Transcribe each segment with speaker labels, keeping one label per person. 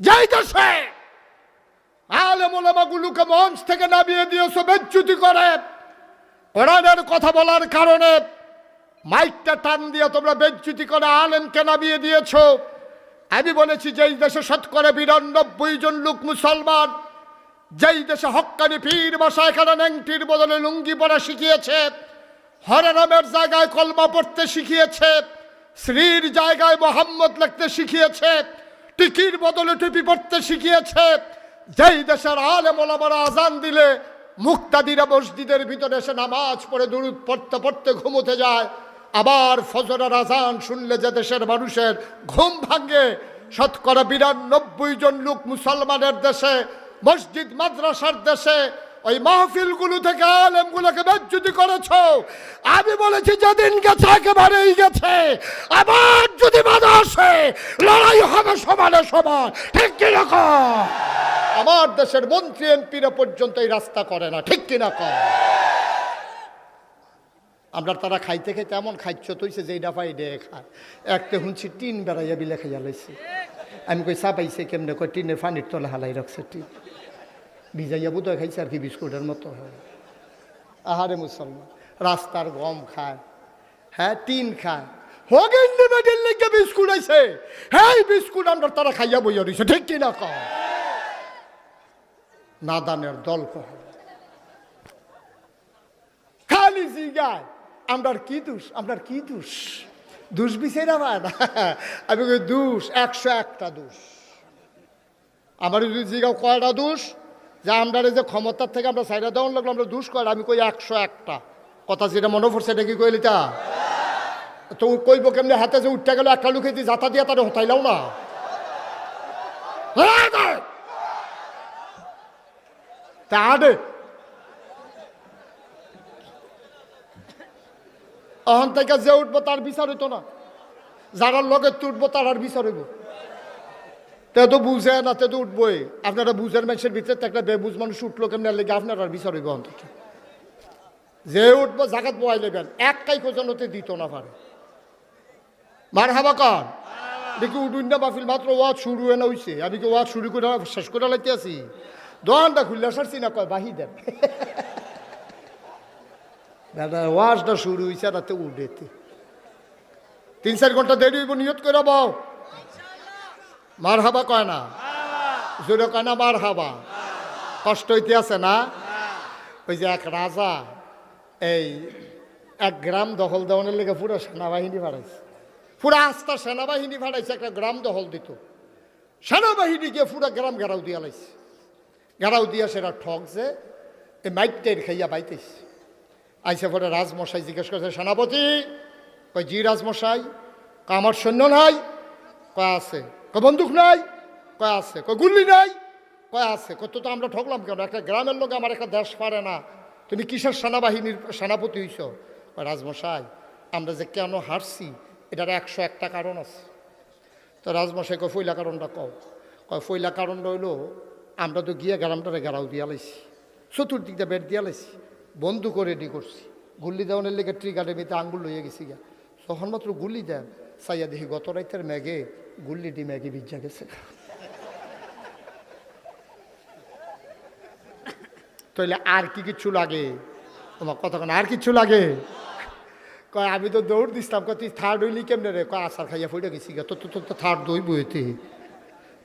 Speaker 1: যেই দেশে আলেমুলামাগুলোকে মঞ্চ থেকে নামিয়ে দিয়েছ বেচ্যুতি করে। কোরআনের কথা বলার কারণে মাইকটা টান দিয়ে তোমরা বেচ্যুতি করে আলেমকে নামিয়ে দিয়েছ। আমি বলেছি, যেই দেশে শতকরা বিরানব্বই জন লোক মুসলমান, যেই দেশে হক্কানি পীর বসা এখানে ন্যাংটির বদলে লুঙ্গি পরা শিখিয়েছে হরনামের জায়গায় কলমা পড়তে শিখিয়েছে শ্রীর জায়গায় মোহাম্মদ লিখতে শিখিয়েছে টিকির বদলে টুপি পড়তে শিখিয়েছে। যেই দেশের আলে মোলামারা আজান দিলে মুক্তাদিরা মসজিদের ভিতরে এসে নামাজ পড়ে দূরত পড়তে পড়তে ঘুমোতে যায়। আবার ফজরের আজান শুনলে যে দেশের মানুষের ঘুম ভাঙে। শতকরা বিরানব্বই জন লোক মুসলমানের দেশে, মসজিদ, মাদ্রাসার দেশে ওই মাহফিলগুলো থেকে আলেমগুলোকে বেজ্জুতি করেছ। আমি বলেছি, যেদিন গেছে একেবারেই গেছে। আবার যদি বাধা আসে, লড়াই হবে সমানে সমান। ঠিক কীরকম আমার দেশের মন্ত্রী এমপিরা পর্যন্ত এই রাস্তা করে না, ঠিক কিনা কম আমরা তারা খাইতে খাইতে এমন খাইচ্ছ তৈছে যে এইটা পাই ডে খায় একটা শুনছি টিন বেড়াইয়া বিলে খাইয়া লাইছে। আমি কই চা পাইছে কেমনে? কই, টিনের পানির তলে হালাই রাখছে টিন। ভিজাইয়া বুধ খাইছে আর কি বিস্কুটের মতো হয়? আহারে মুসলমান, রাস্তার গম খায় হ্যাঁ টিন খায়। হগেন মেডেল লেগে বিস্কুট আইছে। হ্যাঁ বিস্কুট আমরা তারা খাইয়া বইয়া দিছে, ঠিক কিনা কম নাদানের দল কহ। খালি জিগায়, আমরার কি দোষ? আমরার কি দোষ? দোষ বিচার আমার আমি কই দোষ, একশো একটা দোষ। আমার যদি জিগাও কয়টা দোষ? যে আমরা যে ক্ষমতার থেকে আমরা সাইডা দেওয়ান লাগল আমরা দোষ কয়টা আমি কই একশো একটা। কথা যেটা মনে পড়ছে, এটা কি কইলি তা? তো কইব কেমনি, হাতে যে উঠতে গেল, একটা লুকে দিয়ে যাতা দিয়া তারা হতাইলাও না। থেকে যে উঠবো তার বিচার হইতো না। যারা লগে তুটবো তার আর বিচার হইব। তে বুঝে না, তে তো উঠবোই। আপনারা বুঝের মানুষের ভিতরে একটা বেবুজ মানুষ উঠল কেমন? লেগে আপনার বিচার হইব যে উঠবো জাগাত বয়াই লেবেন এক কাই কোজনতে দিত না পারে মার হাবা কর দেখি উঠুন না বাফিল মাত্র ওয়াজ শুরু হয়ে না হইছে আমি কি ওয়াজ শুরু করে শেষ করে লাইতে আছি? দোকানটা খুললে সারছি না কয় বাহি দেন। দাদা ওয়াজটা শুরু হয়েছে রাতে উঠেতে। তিন চার ঘণ্টা দেরি হইব, নিয়ত করে বউ মার হাবা কয় না? জোরে কয় না মার হাবা কষ্ট হইতে আছে না? ওই যে এক রাজা এই এক গ্রাম দখল দেওয়ানের লেগে পুরো সেনাবাহিনী ভাড়াইছে পুরো আস্থা সেনাবাহিনী ভাড়াইছে একটা গ্রাম দখল দিত। সেনাবাহিনী গিয়ে পুরো গ্রাম ঘেরাও দিয়া লাইছে। ঘেরাও দিয়া সেটা ঠকছে এই মাইকটাই খাইয়া বাইতেছে। আইসে পরে রাজমশাই জিজ্ঞেস করছে, সেনাপতি? কয়, জি রাজমশাই। আমার সৈন্য নাই? কয়, আছে। কয়, বন্দুক নাই? কয়, আছে। কয়, গুল্লি নাই? কয়, আছে। কত তো আমরা ঠকলাম কেন? একটা গ্রামের লোক আমার একটা দেশ পারে না। তুমি কিসের সেনাবাহিনীর সেনাপতি হইছ? রাজমশাই, আমরা যে কেন হারছি, এটার একশো একটা কারণ আছে। তো রাজমশাই কয়, ফইলা কারণটা কও। কয়, ফইলা কারণ হইল, আমরা তো গিয়ে গ্রামটারে গেরাও দিয়া লাইছি। চতুর্দিক দিয়ে বেড দিয়া লাইছি। বন্ধু করে রেডি করছি। গুল্লি দেওয়ানের লেগে ট্রিগারে মেতে আঙ্গুল লইয়া গেছি গা তখন মাত্র গুল্লি দেন। সাইয়া দেখি গত রাইতের ম্যাগে গুল্লিটি ম্যাগে বিজ্জা গেছে। তাইলে আর কি কিচ্ছু লাগে? তোমার কেন, আর কিচ্ছু লাগে? কয়, আমি তো দৌড় দিছিলাম, কয়, তুই থার্ড হইলি কেমনে রে? কয় আসার খাইয়া ফুটে গেছি তো তো তো থার্ড দই বইতে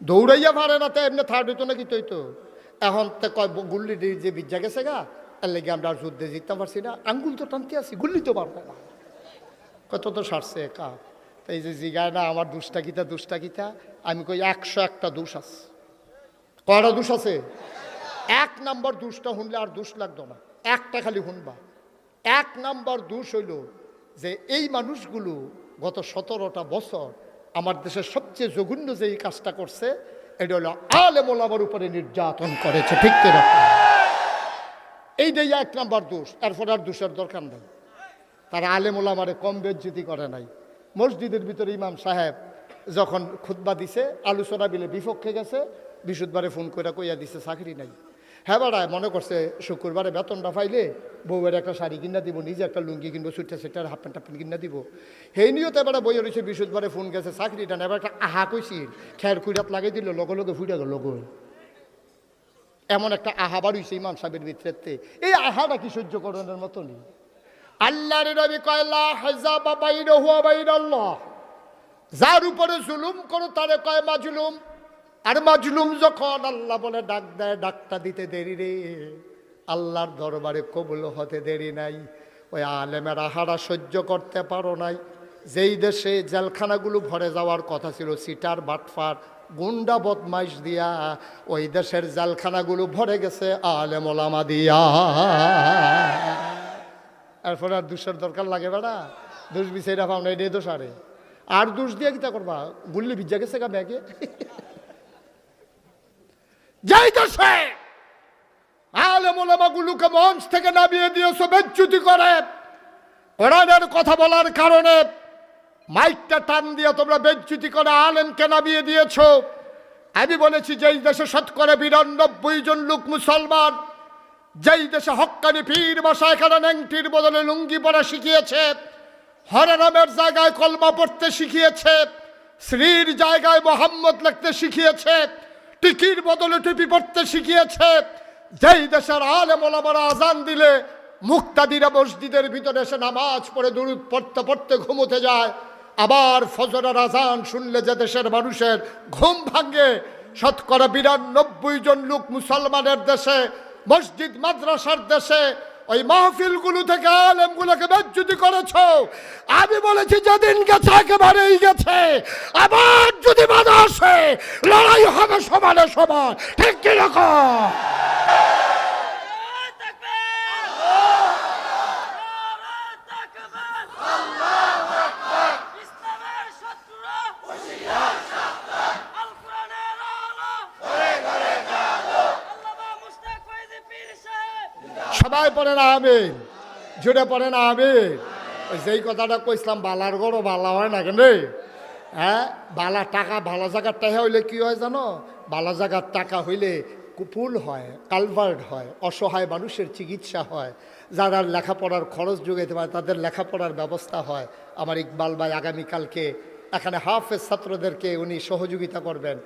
Speaker 1: দৌড়াইয়া পারে না তো, এমনি থার্ড হইতো নাকি তুই তো? এখন তো কয় গুল্লি যে বিজ্ঞা গেছে গা, এর লেগে আমরা যুদ্ধে জিততে পারছি না। আঙ্গুল তো টানতে আসি, গুল্লি তো পারবে না। কত তো সারছে একা। এই যে জিগায়, না, আমার দুষ্টা গীতা দুষ্টা গীতা আমি কই, একশো একটা দোষ আছে। কয়টা দোষ আছে? এক নম্বর দুষটা শুনলে আর দোষ লাগতো না। একটা খালি শুনবা। এক নম্বর দোষ হইল যে এই মানুষগুলো গত সতেরোটা বছর আমার দেশের সবচেয়ে জঘন্য যে এই কাজটা করছে, এটা হলো আলে মোলামার উপরে নির্যাতন করেছে। ঠিক কিনা? এইটাই এক নাম্বার দোষ। এরপর আর দোষের দরকার নেই। তারা আলেমুল আমারে কম বেজ্জিতি করে নাই। মসজিদের ভিতরে ইমাম সাহেব যখন খুতবা দিছে, আলোচনা বিলে বিপক্ষে গেছে, বিশুদ্ধবারে ফোন করে কইয়া দিছে, চাকরি নাই। হ্যাঁ বাড়ায় মনে করছে শুক্রবারে বেতনটা পাইলে বউয়ের একটা শাড়ি কিনা দিব, নিজে একটা লুঙ্গি কিনবো, sweater sweater half pant pant কিনা দিব। সেই নিয়তে এবার বই রয়েছে বৃহস্পতিবারে ফোন গেছে, চাকরিটা না এবার একটা আহা কইছিল খেয়ার কুইরাত লাগাই দিল, লগে লগে ফুটে গেল, লগো। এমন একটা আহা বাড়িছে ইমাম সাহেবের ভিতরে এই আহাটা কি সহ্য করানোর মতনই? আল্লাহর নবী কয়লা হাজা বাবাইন হুয়া বাইন আল্লাহ যার উপরে জুলুম করো, তারে কয়, মাজলুম। আর মাজলুম যখন আল্লাহ বলে, ডাক দেয়, ডাকটা দিতে দেরি রে। আল্লাহর দরবারে কবুল হতে দেরি নাই। ওই আলেমের আহারা সহ্য করতে পারো নাই। যেই দেশে জেলখানাগুলো ভরে যাওয়ার কথা ছিল, সিটার, বাটফার, গুন্ডা বদমাইশ দিয়া ওই দেশের জেলখানাগুলো ভরে গেছে আলেম ওলামা দিয়া। এরপরে আর দুষের দরকার লাগে বেড়া। দুষ বিচাইরা পাও না, এটাই দোষ আরে। আর দোষ দিয়ে কিতা করবা? গুল্লি ভিজা গেছে গা ব্যাগে। যাই দোষে আলেমুলামাগুলোকে মঞ্চ থেকে নামিয়ে দিয়েছ বেচ্যুতি করে। কোরআনের কথা বলার কারণে মাইকটা টান দিয়ে তোমরা বেচ্যুতি করে আলেমকে নামিয়ে দিয়েছ। আমি বলেছি যেই দেশে শতকরা বিরানব্বই জন লোক মুসলমান। যেই দেশে হক্কানি পীর বসা এখানে ন্যাংটির বদলে লুঙ্গি পরা শিখিয়েছে হরনামের জায়গায় কলমা পড়তে শিখিয়েছে শ্রীর জায়গায় মোহাম্মদ লিখতে শিখিয়েছে, টিকির বদলে টুপি পড়তে শিখিয়েছে, যেই দেশের আলেম ওলামারা আজান দিলে মুক্তাদিরা মসজিদের ভিতরে এসে নামাজ পড়ে দূর পড়তে পড়তে ঘুমোতে যায়, আবার ফজরের আজান শুনলে যে দেশের মানুষের ঘুম ভাঙে, শতকরা বিরানব্বই জন লোক মুসলমানের দেশে মসজিদ মাদ্রাসার দেশে ওই মাহফিলগুলো থেকে আলেমগুলোকে বেজ্জুতি করেছ। আমি বলেছি, যেদিন গেছে একেবারেই গেছে। আবার যদি বাধা আসে, লড়াই হবে সমানে সমান ঠিক কীরকম
Speaker 2: ইসলামের শত্রুরা আল কোরআনের আলো আল্লামা মুশতাক ফয়জী পীর সাহেব
Speaker 1: সবাই পড়ে না, আমিন। জুড়ে পড়ে না, আমিন। যেই কথাটা কইছিলাম, বালার গড়ও বালা হয় না কেন? রে? হ্যাঁ বালা টাকা ভালো জায়গার টাকা হইলে কি হয় জানো? ভালো জায়গার টাকা হইলে কুপুল হয়, কালভার্ট হয়, অসহায় মানুষের চিকিৎসা হয়। যারা লেখাপড়ার খরচ যোগাইতে পারে, তাদের লেখাপড়ার ব্যবস্থা হয়। আমার ইকবাল ভাই আগামীকালকে, এখানে হাফেজ ছাত্রদেরকে উনি সহযোগিতা করবেন।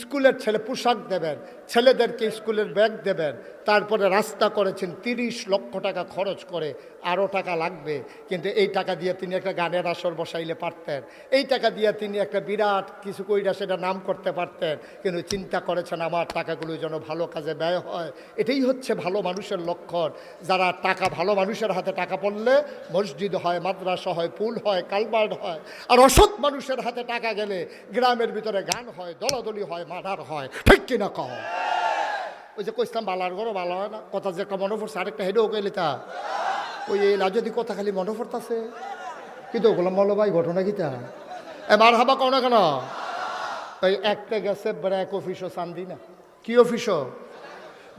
Speaker 1: স্কুলের ছেলে পোশাক দেবেন, ছেলেদেরকে স্কুলের ব্যাগ দেবেন, তারপরে রাস্তা করেছেন তিরিশ লক্ষ টাকা খরচ করে আরও টাকা লাগবে। কিন্তু এই টাকা দিয়ে তিনি একটা গানের আসর বসাইলে পারতেন। এই টাকা দিয়ে তিনি একটা বিরাট কিছু কইরা সেটা নাম করতে পারতেন। কিন্তু চিন্তা করেছেন, আমার টাকাগুলো যেন ভালো কাজে ব্যয় হয়। এটাই হচ্ছে ভালো মানুষের লক্ষণ। যারা টাকা, ভালো মানুষের হাতে টাকা পড়লে মসজিদ হয়, মাদ্রাসা হয়, পুল হয়, কালবার্ড হয়, আর অসৎ মানুষের হাতে টাকা গেলে গ্রামের ভিতরে গান হয়, দলাদলি হয় মার্ডার হয়। ঠিক কিনা কহ ওই যে কইসলাম, বালার ঘরও ভালো হয় না। কথা যে একটা মনে পড়ছে, আরেকটা হেডেও গেলে তা ওই এলা যদি কথা খালি মনে পড়তাছে। কিন্তু ওগুলো মলবাই ঘটনা কিতা এ মার হাবা কও না কেন? ওই একটা গেছে ব্র্যাক অফিসও চান্দি না। কি অফিসও?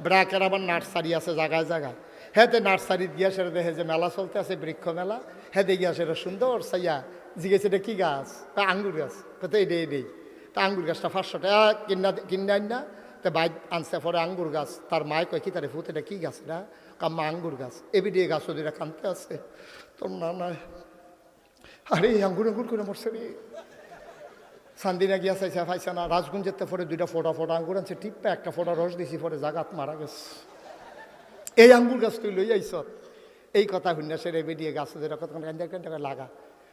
Speaker 1: ব্র্যাকের আবার নার্সারি আছে জায়গায় জায়গায়। হেতে নার্সারি গিয়া সেটা দেখে যে মেলা চলতে আছে, বৃক্ষ মেলা। হেতে গিয়া সেটা সুন্দর সাইয়া জিজ্ঞেস এটা কি গাছ? আঙ্গুর গাছ। তো এই এই দেই। তা আঙ্গুর গাছটা পাঁচশো টাকা কিনা কিনে আন না। তো বাইক আনছে পরে আঙ্গুর গাছ। তার মায় কয়, কি তারে ফুত এটা কি গাছ না কাম্মা, আঙ্গুর গাছ। এবি দিয়ে গাছ ওদের কানতে আছে। তোর না না। আরে আঙ্গুর আঙ্গুর করে মরছে রে। সান্দিনা গিয়া চাইছে, পাইছে না। রাজগঞ্জের পরে দুইটা ফোটা ফোটা আঙ্গুর আনছে। টিপ্পা একটা ফোটা রস দিছি পরে জাগাত মারা গেছে। এই আঙ্গুর গাছ তুই লই আইস এই কথা শুনে সে রেবি দিয়ে গাছ কান্দা কান্দা লাগা।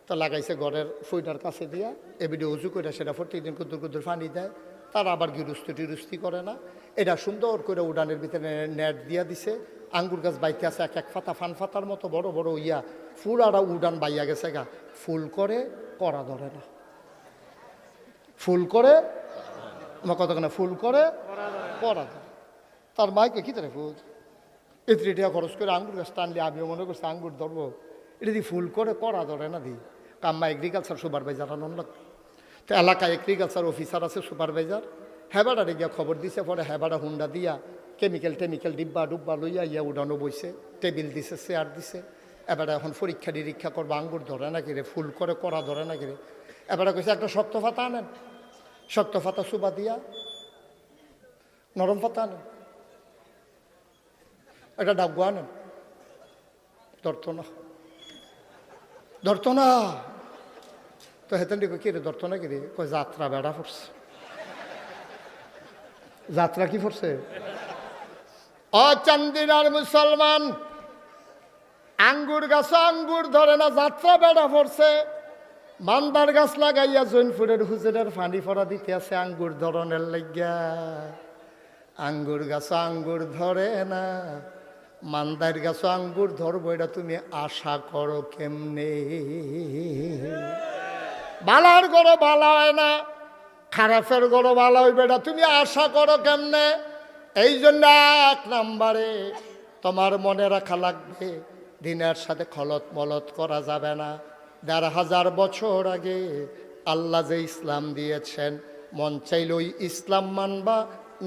Speaker 1: তো লাগাইছে ঘরের ফুইটার কাছে দিয়া, এবিডি উজু করে সেটা প্রত্যেক দিন কুদ্দুর কুদ্দুর পানি দেয়, তারা আবার গিরুস্তি টিরুস্তি করে না। এটা সুন্দর করে উডানের ভিতরে নেট দিয়া দিছে, আঙ্গুর গাছ বাইতে আছে, এক এক ফাতা ফান ফাতার মতো বড় বড় ইয়া, ফুল আর উডান বাইয়া গেছে গা। ফুল করে করা ধরে না। ফুল করে কতক্ষণে ফুল করে করা ধরে। তার মাইকে কি তারে ফুল? এত্রি টাকা খরচ করে আঙ্গুর গাছ টানলে আমিও মনে করছি আঙ্গুর ধরবো। এটা দি ফুল করে করা ধরে না দি। কাম্মা এগ্রিকালচার সুপারভাইজার আনন্দ লাগতো তো এলাকায় এগ্রিকালচার অফিসার আছে সুপারভাইজার হেবাডারে গিয়া খবর দিছে, পরে হেবাডা হুন্ডা দিয়া কেমিক্যাল টেমিক্যাল ডিব্বা ডুব্বা লইয়া ইয়া উডানো বইছে টেবিল দিছে চেয়ার দিছে। এবারে এখন পরীক্ষা নিরীক্ষা করব, আঙ্গুর ধরে না কিরে ফুল করে করা ধরে না কিরে এবারে কইছে, একটা শক্ত ফাতা আনেন। শক্ত ফাতা সুবা দিয়া, নরম ফাতা আনেন। এটা ডাকবো আনেন। ধরতো না। ধরতো না। তো হেতেন দিকে কি রে ধরতো না কি রে? কই যাত্রা বেড়া পড়ছে যাত্রা কি পড়ছে ও চান্দিনার মুসলমান, আঙ্গুর গাছ আঙ্গুর ধরে না, যাত্রা বেড়া পড়ছে মান্দার গাছ লাগাইয়া জৈনপুরের হুজুরের ফানি ফরা দিতে আছে আঙ্গুর ধরনের লাগিয়া। আঙ্গুর গাছ আঙ্গুর ধরে না, মান্দার গাছ আঙ্গুর ধরবো, এটা তুমি আশা করো কেমনে? বালার গড়ো বালা হয় না, খারাপের গড়ো বালা হইবে না। তুমি আশা করো কেমনে? এই জন্য এক নাম্বারে তোমার মনে রাখা লাগবে, দিনের সাথে খলত মলত করা যাবে না। দেড় হাজার বছর আগে আল্লাহ যে ইসলাম দিয়েছেন, মন চাইলে ওই ইসলাম মানবা,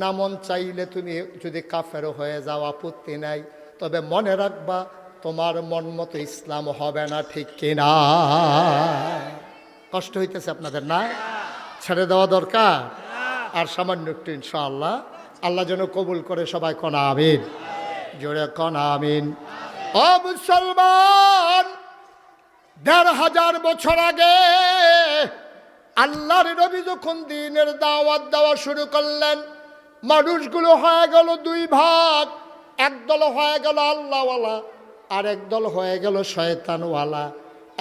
Speaker 1: না মন চাইলে তুমি যদি কাফের হয়ে যাও, আপত্তি নাই। তবে মনে রাখবা, তোমার মন মতো ইসলাম হবে না, ঠিক কিনা? কষ্ট হইতেছে আপনাদের না? ছেড়ে দেওয়া দরকার? আর সামান্য একটু ইনশাআল্লাহ। আল্লাহ যেন কবুল করে সবাই কনা, আমিন। জোরে কনা, আমিন। ও মুসলমান, দেড় হাজার বছর আগে আল্লাহর নবী যখন দিনের দাওয়াত দেওয়া শুরু করলেন, মানুষগুলো হয়ে গেল দুই ভাগ। একদল হয়ে গেল আল্লাহওয়ালা, আর একদল হয়ে গেল শয়তানওয়ালা।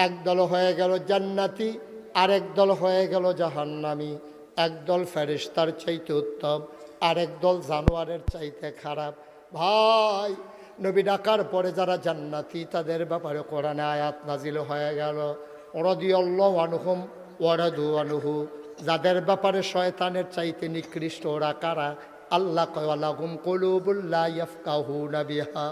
Speaker 1: একদল হয়ে গেল জান্নাতি আর একদল হয়ে গেল জাহান্নামি। একদল ফেরিস্তার চাইতে উত্তম আর একদল জানোয়ারের চাইতে খারাপ। ভাই, নবী ডাকার পরে যারা জান্নাতি, তাদের ব্যাপারে কোরআনে আয়াত নাজিল হয়ে গেল। ওরদিয়াল্লাহ আনুহুম ওয়ারাদু আনুহু। যাদের ব্যাপারে শয়তানের চাইতে নিকৃষ্ট ওরা কারা? আল্লাহ কয়ালাহুম কলুবুল্লাহ ইয়াফকাহুনা বিহা,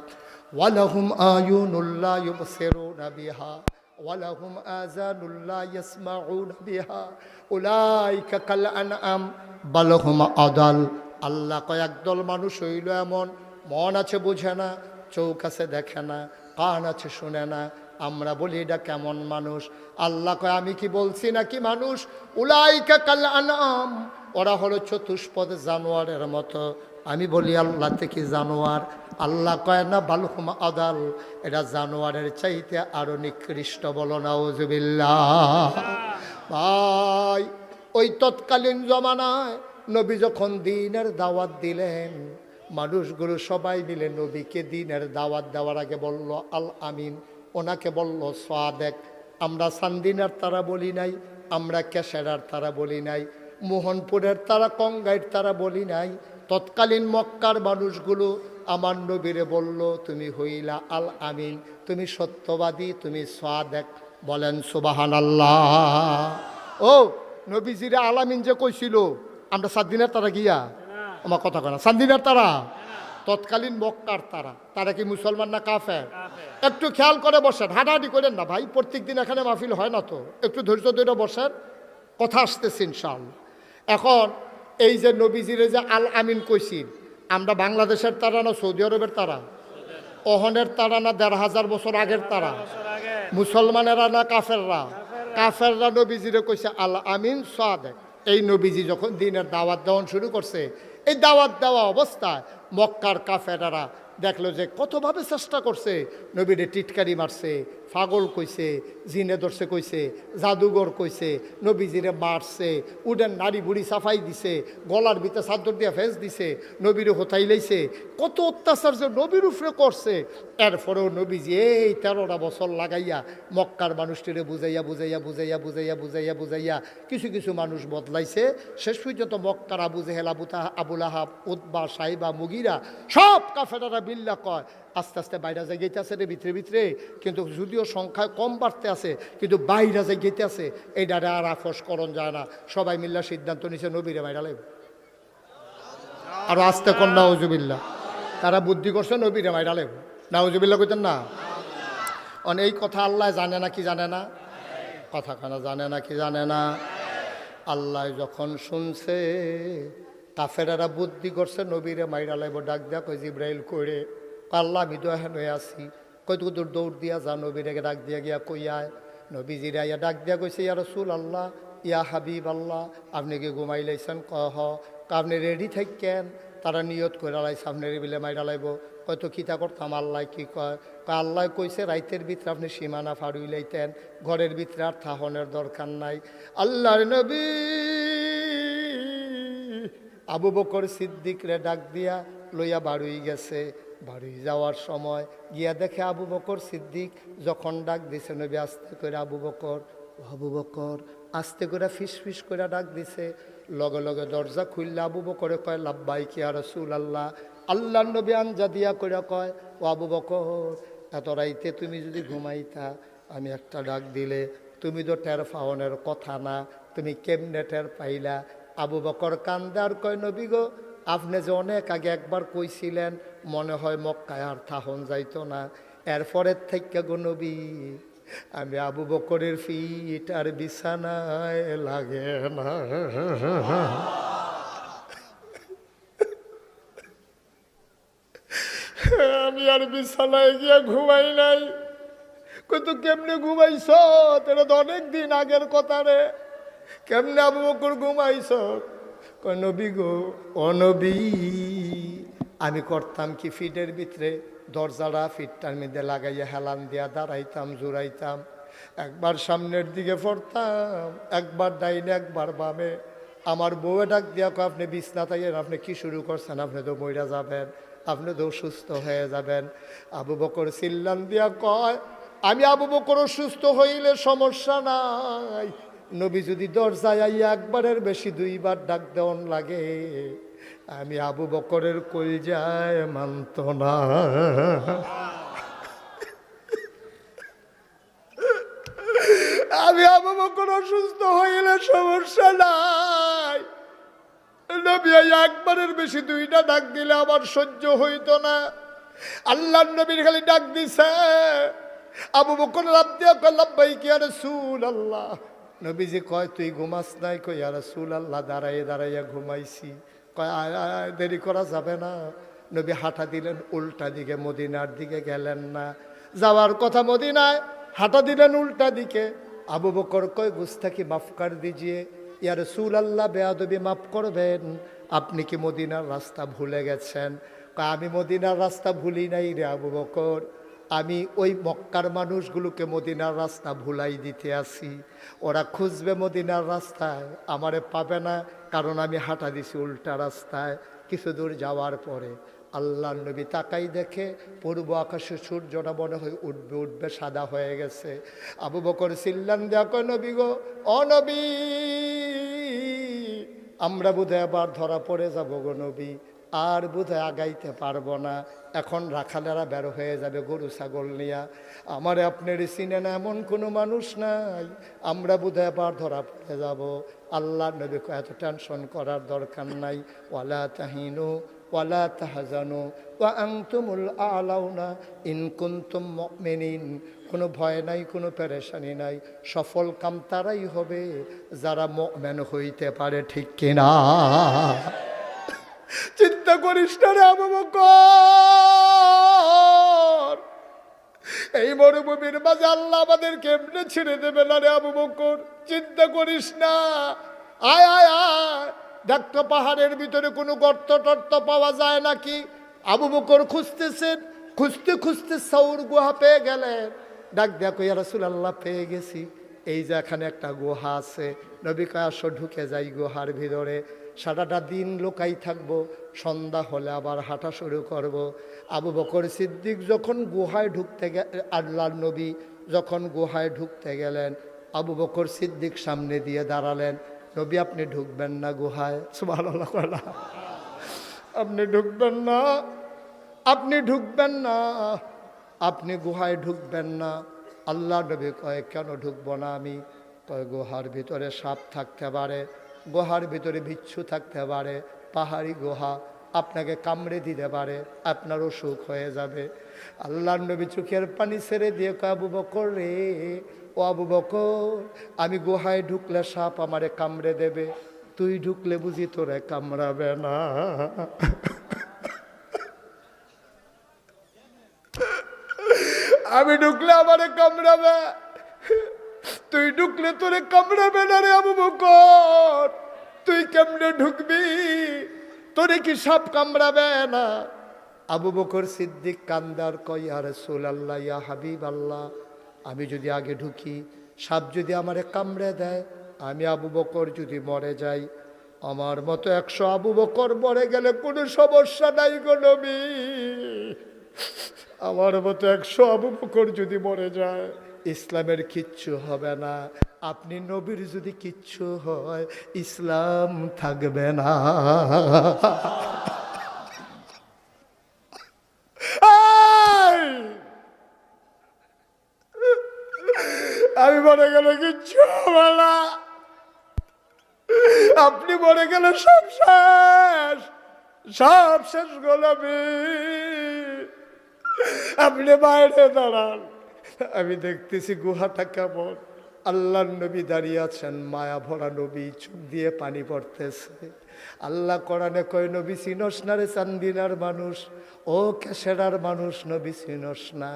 Speaker 1: ওয়ালাহুম আয়ুনুল্লাহ ইউবসিরুনা বিহা। ওয়ালাহুম আযানুল্লাহ ইয়াসমাউনা বিহা, উলাইকা কাল আনআম, বালহুম আদাল। আল্লাহ কয়েক দল মানুষ হইল এমন, মন আছে বুঝে না চৌক আছে দেখে না, কান আছে শুনে না, আমরা বলি এটা কেমন মানুষ? আল্লাহ কয়, আমি কি বলছি নাকি মানুষ? উলাইকা কাল আনাম ওরা হলো চতুষ্পদ জানোয়ারের মতো। আমি বলি, আল্লাহ থেকে জানোয়ার। আল্লাহ কয় না বালহুম আদাল। এটা জানোয়ারের চাইতে আরও নিকৃষ্ট বলো না ভাই, ওই তৎকালীন জমানায় নবী যখন দিনের দাওয়াত দিলেন, মানুষগুলো সবাই মিলে নবীকে দিনের দাওয়াত দেওয়ার আগে বলল, আল আমিন। ওনাকে বলল, সাদেক। আমরা সান্দিনার তারা বলি নাই, আমরা কেশারার তারা বলি নাই, মোহনপুরের তারা, কঙ্গাইয়ের তারা বলি নাই। তৎকালীন মক্কার মানুষগুলো আমার নবীরে বলল তুমি হইলা আল আমিন তুমি সত্যবাদী তুমি সোয়াদেক বলেন সুবাহান আল্লাহ ও নবীজিরে আলামিন যে কইছিল আমরা সাত দিনের তারা গিয়া? আমার কথা কয় না সান্দিনার তারা? তৎকালীন মক্কার তারা। তারা কি মুসলমান না কাফের? একটু খেয়াল করে বসেন হাঁটাহাঁটি করেন না ভাই প্রত্যেক দিন এখানে মাহফিল হয় না তো? একটু ধৈর্য ধরে বসেন কথা আসতেছে ইনশাআল্লাহ। এখন এই যে নবীজিরে যে আল আমিন কইছিল আমরা বাংলাদেশের তারা না সৌদি আরবের তারা? অহনের তারা না দেড় হাজার বছর আগের তারা? মুসলমানেরা না কাফেররা? কাফেররা নবীজিরে কইছে, আল আমিন সাদেক। এই নবীজি যখন দিনের দাওয়াত দেওয়ান শুরু করছে, এই দাওয়াত দেওয়া অবস্থায় মক্কার কাফেরারা দেখল যে কতভাবে চেষ্টা করছে নবীরে টিটকারি মারছে ফাগল কইছে, জিনে ধরছে কইছে, জাদুঘর কইছে, নবীজিরে মারছে, উডেন নারী বুড়ি সাফাই দিছে, গলার ভিতরে চাদর দিয়ে ফেস দিছে, নবীরে হোথাই লাইছে। কত অত্যাচার যে নবীর উপরে করছে। এরপরেও নবীজি এই তেরোটা বছর লাগাইয়া মক্কার মানুষটিরে বুঝাইয়া বুঝাইয়া বুঝাইয়া বুঝাইয়া বুঝাইয়া বুঝাইয়া কিছু কিছু মানুষ বদলাইছে। শেষ পর্যন্ত মক্কার আবু জেহেল, আবু আবুল আহাব উদ্বা সাইবা, মুগিরা সব কাফেরারা বিল্লা কয় আস্তে আস্তে বাইরে গেতে আছে রে, ভিতরে ভিতরে। কিন্তু যদিও সংখ্যা কম বাড়তে আছে, কিন্তু বাইরে গেতে আছে এইটা আর আফস করণ যায় না। সবাই মিল্লা সিদ্ধান্ত নিছে, নবীরে বাইরে লাগবে আর আস্তে কর নাউজুবিল্লা তারা বুদ্ধি করছে, নবীরে বাইরে লাগবে নাউজুবিল্লা কইতেন না? অন এই কথা আল্লাহ জানে না কি জানে না? কথা কানা জানে না কি জানে না? আল্লাহ যখন শুনছে, কাফেরারা বুদ্ধি করছে, নবীরে মাইরা লাইব। ডাক দিয়া কই জিব্রাইল কইরে আল্লাহ আমি তো এখন হয়ে আসি কই তুই তোর দৌড় দিয়া যা নবীরে ডাক দিয়া গিয়া কইয়ায় নবীজিরা ইয়া ডাক দিয়া কইছে, ইয়া রসুল আল্লাহ ইয়া হাবিব আল্লাহ আপনি কি ঘুমাই লাইছেন? কহ আপনি রেডি থাকেন তারা নিয়ত করে আলাই সামনের বিলে মাইরা লাইব। হয়তো কিতা করতাম? আল্লাহ কি কয়? আল্লাহ কইছে, রাইতের ভিতরে আপনি সীমানা ফাড়ুই লাইতেন। ঘরের ভিতরে আর থাহনের দরকার নাই। আল্লাহর নবী আবু বকর সিদ্দিকরে ডাক দিয়া লইয়া বাড়ুই গেছে। বাড়ুই যাওয়ার সময় গিয়া দেখে আবু বকর সিদ্দিক যখন ডাক দিছে, নবী আস্তে করে আবু বকর আবু বকর, আস্তে করে ফিস ফিস করে ডাক দিছে। লগে লগে দরজা খুললে আবু বকরে কয় লাব্বাই কি আর রসুল আল্লাহ আল্লাহ নবী আঞ্জা দিয়া করে কয়, ও আবু বকর, এত রাইতে তুমি যদি ঘুমাইতা, আমি একটা ডাক দিলে, তুমি তো টের পাওনের কথা না, তুমি কেমনে টের পাইলা? আবু বকর কান্দে আর কয়, নবী গো, আপনি যে অনেক আগে একবার কইছিলেন মনে হয় মক্কায় আর থাহন যাইত না। এরপরের থেকে গো নবী, আমি আবু বকরের ফিট আর বিছানায় লাগে না। আমি আর বিছানায় গিয়া ঘুমাই নাই। কত কেমনে ঘুমাইছ? তোরা তো অনেক দিন আগের কথা রে। কেমনে আবু বকর ঘুমাইছ? নবী গো, অনবী। আমি করতাম কি ফিটের ভিতরে, দরজাটা ফিটটার মধ্যে লাগাইয়া হেলান দিয়া দাঁড়াইতাম, জুড়াইতাম। একবার সামনের দিকে পড়তাম, একবার ডাইনে, একবার বামে। আমার বউয়ে ডাক দিয়া আপনি বিছনা তাইয়েন, আপনি কি শুরু করছেন? আপনি তো মইরা যাবেন, আপনি তো সুস্থ হয়ে যাবেন। আবু বকর সিল্লান দিয়া কয়, আমি আবু বকর সুস্থ হইলে সমস্যা নাই। নবী যদি দরজায় আইয়া একবারের বেশি দুইবার ডাক দেওয়ান লাগে, আমি আবু বকরের কলজায় মানত না। আমি আবু বকর অসুস্থ হইলে সমস্যা নাই। নবী একবারের বেশি দুইটা ডাক দিলে আমার সহ্য হইতো না। আল্লাহ নবীর খালি ডাক দিছে, আবু বকর লাভ দিয়া কল্লাম ভাই কি আর সুল আল্লাহ নবীজি কয়, তুই ঘুমাস নাই? কই আর সুল আল্লাহ দাঁড়াইয়ে দাঁড়াইয়া ঘুমাইছি। কয় দেরি করা যাবে না। নবী হাঁটা দিলেন, উল্টা দিকে, মদিনার দিকে গেলেন না। যাওয়ার কথা মদিনায়, হাঁটা দিলেন উল্টা দিকে। আবু বকর কয় গুস্তাকি মাফ কর দিজিয়ে। ইয়ার সুল আল্লাহ বেয়াদবি মাফ করবেন। আপনি কি মদিনার রাস্তা ভুলে গেছেন? আমি মদিনার রাস্তা ভুলি নাই রে আবু বকর। আমি ওই মক্কার মানুষগুলোকে মদিনার রাস্তা ভুলাই দিতে আসি। ওরা খুঁজবে মদিনার রাস্তায়, আমারে পাবে না, কারণ আমি হাঁটা দিছি উল্টা রাস্তায় কিছু দূর যাওয়ার পরে। আল্লাহ নবী তাকাই দেখে, পূর্ব আকাশে সূর্যটা মনে হয় উঠবে উঠবে, সাদা হয়ে গেছে। আবু বকর সিল্লান দেখো নবী গো অনবী আমরা বোধহয় আবার ধরা পড়ে যাব গো নবী। আর বোধহয় আগাইতে পারব না। এখন রাখালেরা বের হয়ে যাবে গরু, ছাগল নিয়া। আমার আপনার না এমন কোনো মানুষ নাই। আমরা বোধহয় আবার ধরা পড়ে যাব। আল্লাহ নবীকে এত টেনশন করার দরকার নাই। ওয়ালা তাহিনু, ওয়ালা তাহাজানু। ওয়া আনতুমুল আলাউনা ইন কুনতুম মুমিনিন। কোনো ভয় নাই, কোনো পেরেশানি নাই। সফল কাম তারাই হবে, যারা মেন হইতে পারে ঠিক কিনা। চিন্তা করিস না রে আবু বকর এই মরুভূমির মাঝে আল্লাহ আমাদের কেমনে ছেড়ে দেবে না রে আবু বকর চিন্তা করিস না। আয় আয় আয়। ডাক্তার পাহাড়ের ভিতরে কোনো গর্ত টর্ত পাওয়া যায় নাকি? আবু বকর খুঁজতেছেন খুঁজতে খুঁজতে সৌর গুহা পেয়ে গেলেন। ডাক দেখো রাসুল আল্লাহ পেয়ে গেছি। এই যে এখানে একটা গুহা আছে। নবী কায়াস ঢুকে যাই গুহার ভিতরে। সারাটা দিন লোকাই থাকব, সন্ধ্যা হলে আবার হাঁটা শুরু করব। আবু বকর সিদ্দিক যখন গুহায় ঢুকতে গে আল্লাহ নবী যখন গুহায় ঢুকতে গেলেন, আবু বকর সিদ্দিক সামনে দিয়ে দাঁড়ালেন, নবী, আপনি ঢুকবেন না গুহায়? কয়লা। আপনি ঢুকবেন না। আপনি ঢুকবেন না। আপনি গুহায় ঢুকবেন না। আল্লাহ নবী কয়, কেন ঢুকবো না আমি? কয়, গুহার ভিতরে সাপ থাকতে পারে। গুহার ভিতরে বিচ্ছু থাকতে পারে, পাহাড়ি গুহা আপনাকে কামড়ে দিতে পারে, আপনার অসুখ হয়ে যাবে। আল্লাহ নবী চোখের পানি ছেড়ে দিয়ে কয়, আবু বকর রে, ও আবু বকর, আমি গুহায় ঢুকলে সাপ আমারে কামড়ে দেবে, তুই ঢুকলে বুঝি তোরে কামড়াবে না। আমি ঢুকলে আমারে কামড়াবে। তুই ঢুকলে তোরে কামড়াবে না রে আবু বকর। তুই কেমনে ঢুকবি? তোরে কি সাপ কামড়াবে না? আবু বকর সিদ্দিক কান্দার কই আর সোল আল্লাহ ইয়া হাবিব আল্লাহ আমি যদি আগে ঢুকি, সাপ যদি আমারে কামড়ে দেয়, আমি আবু বকর যদি মরে যাই, আমার মতো একশো আবু বকর মরে গেলে কোনো সমস্যা নাই গো নবী। আমার মতো একশো আবু বকর যদি মরে যায় ইসলামের কিচ্ছু হবে না। আপনি নবীর যদি কিচ্ছু হয়, ইসলাম থাকবে না। আমি মরে গেলে কিচ্ছু হবে না। আপনি মরে গেলে সব শেষ। সব শেষ গোলামি। আপনি বাইরে দাঁড়ান। আমি দেখতেছি গুহাটা কেমন। আল্লাহ নবী দাঁড়িয়ে আছেন, মায়া ভরা নবী, চুপ দিয়ে পানি পড়তেছে। আল্লাহ কোরআনে কয়, নবী চিনস না রে চান্দিনার মানুষ ও কেশেরার মানুষ নবী চিনস না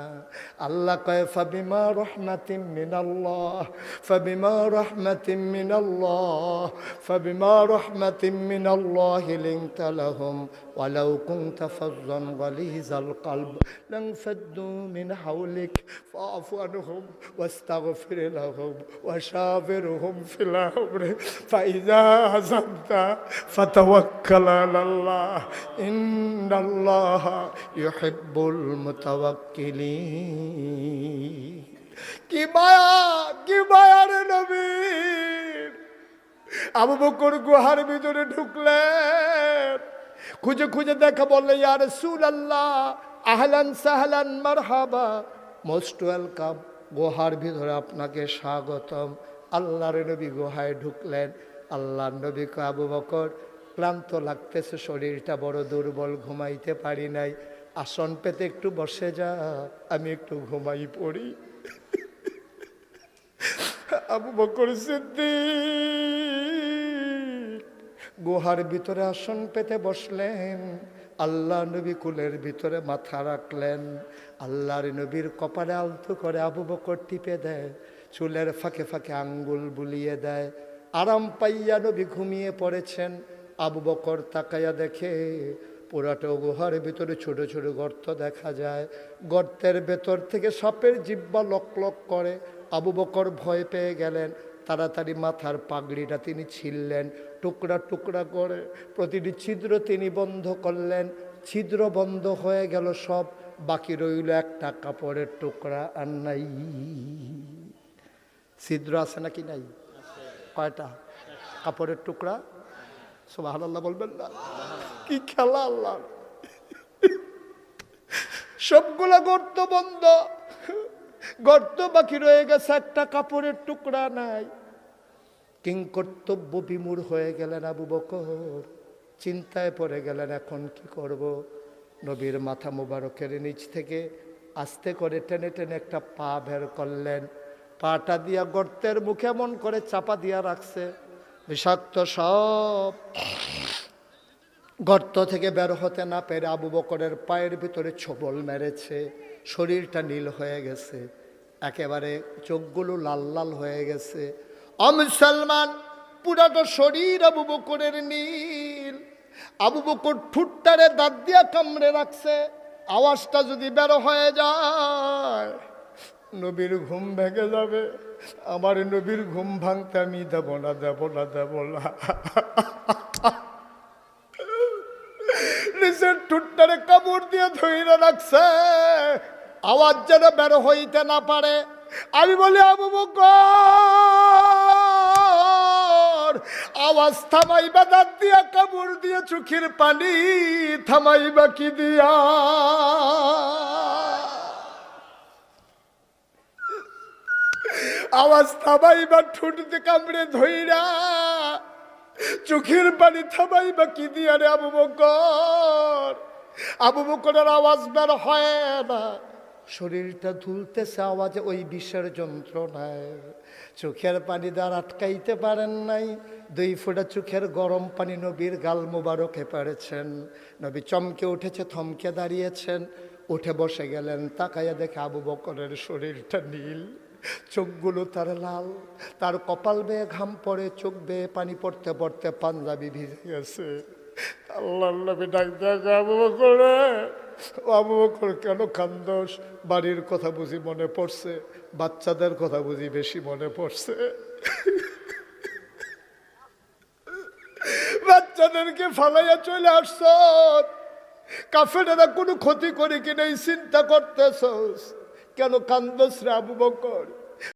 Speaker 1: আল্লাহ কয় ফাবিমা রহমাতিম মিনাল্লাহ ফাবিমা রহমাতিম মিনাল্লাহ ফাবিমা রহমাতিম মিনাল্লাহ লিংতা লাহুম ولو كنت فظا غليظ القلب لانفضوا من حولك فاعف عنهم واستغفر لهم وشاورهم في الامر فاذا عزمت فتوكل على الله ان الله ইউহিব্বুল মুতাওয়াক্কিলিন কি মায়া কি মায়া রে নবীর আবু বকর গুহার ভিতরে ঢুকলে খুঁজে খুঁজে দেখা বললে ইয়ার সুল আহলান সাহলান মারহাবা। মোস্ট ওয়েলকাম, গুহার ভিতরে আপনাকে স্বাগতম। আল্লাহর নবী গুহায় ঢুকলেন। আল্লাহর নবী আবু বকর? ক্লান্ত লাগতেছে, শরীরটা বড় দুর্বল, ঘুমাইতে পারি নাই। আসন পেতে একটু বসে যা, আমি একটু ঘুমাই পড়ি। আবু বকর সিদ্দিক, গুহার ভিতরে আসন পেতে বসলেন। আল্লাহ নবী কুলের ভিতরে মাথা রাখলেন। আল্লাহর নবীর কপালে আলতো করে আবু বকর টিপে দেয়, চুলের ফাঁকে ফাঁকে আঙ্গুল বুলিয়ে দেয়। আরাম পাইয়া নবী ঘুমিয়ে পড়েছেন। আবু বকর তাকাইয়া দেখে পুরাটা গুহার ভিতরে ছোট ছোট গর্ত দেখা যায়। গর্তের ভেতর থেকে সাপের জিব্বা লক লক করে। আবু বকর ভয় পেয়ে গেলেন। তাড়াতাড়ি মাথার পাগড়িটা তিনি ছিললেন টুকরা টুকরা করে প্রতিটি ছিদ্র তিনি বন্ধ করলেন। ছিদ্র বন্ধ হয়ে গেল সব। বাকি রইল একটা কাপড়ের টুকরা আর নাই। ছিদ্র আছে নাকি নাই? কয়টা? কাপড়ের টুকরা? সুবাহ আল্লাহ বলবেন না। কি খেলা আল্লাহ। সবগুলা গর্ত বন্ধ। গর্ত বাকি রয়ে গেছে, একটা কাপড়ের টুকরা নাই। কিং কর্তব্য বিমূর হয়ে গেলেন আবু বকর। চিন্তায় পড়ে গেলেন, এখন কি করব? নবীর মাথা মোবারকের নিচ থেকে আস্তে করে টেনে টেনে একটা পা বের করলেন। পাটা দিয়া গর্তের মুখে এমন করে চাপা দিয়া রাখছে। বিষাক্ত সব গর্ত থেকে বের হতে না পেরে আবু বকরের পায়ের ভিতরে ছবল মেরেছে, শরীরটা নীল হয়ে গেছে, একেবারে চোখগুলো লাল লাল হয়ে গেছে। অমুসলমান পুরাটা শরীর আবু বকরের নীল। আবু বকর ঠুট্টারে দাঁত দিয়া কামড়ে রাখছে, আওয়াজটা যদি বের হয়ে যায়। নবীর ঘুম ভেঙে যাবে। আমার নবীর ঘুম ভাঙতে আমি দেব না দেব না দেব না। নিজের ঠুট্টারে কাপড় দিয়ে ধইরা রাখছে। আওয়াজ যেন বের হইতে না পারে। আমি বলি, আবু বকর, আওয়াজ থামাইবা দাঁত দিয়া কাপড় দিয়ে চোখের পানি থামাইবা কি দিয়া? আওয়াজ থামাইবা, ঠুটতে কামড়ে ধইরা। চোখের পানি থামাই বা কি দিয়া রে আবু বকর? আবু বকরের আওয়াজ বের হয় না। শরীরটা ধুলতেছে, আওয়াজে ওই বিষের যন্ত্রণায়। চোখের পানি দ্বার আটকাইতে পারেন নাই। দুই ফোঁটা চোখের গরম পানি নবীর গাল মোবারকে পেরেছেন নবী চমকে উঠেছে, থমকে দাঁড়িয়েছেন। উঠে বসে গেলেন, তাকাইয়া দেখে আবু বকরের শরীরটা নীল। চোখগুলো তার লাল, তার কপাল বেয়ে ঘাম পড়ে, চোখ বেয়ে পানি পড়তে পড়তে পাঞ্জাবি ভিজে গেছে। কেন কান্দস? বাড়ির কথা বুঝি মনে পড়ছে, বাচ্চাদের কথা বুঝি বেশি মনে পড়ছে। বাচ্চাদেরকে ফালাইয়া চলে আসছ। কাফেরা কোনো ক্ষতি করে কিনা এই চিন্তা করতেছস। কেন কান্দস রে আবু বকর?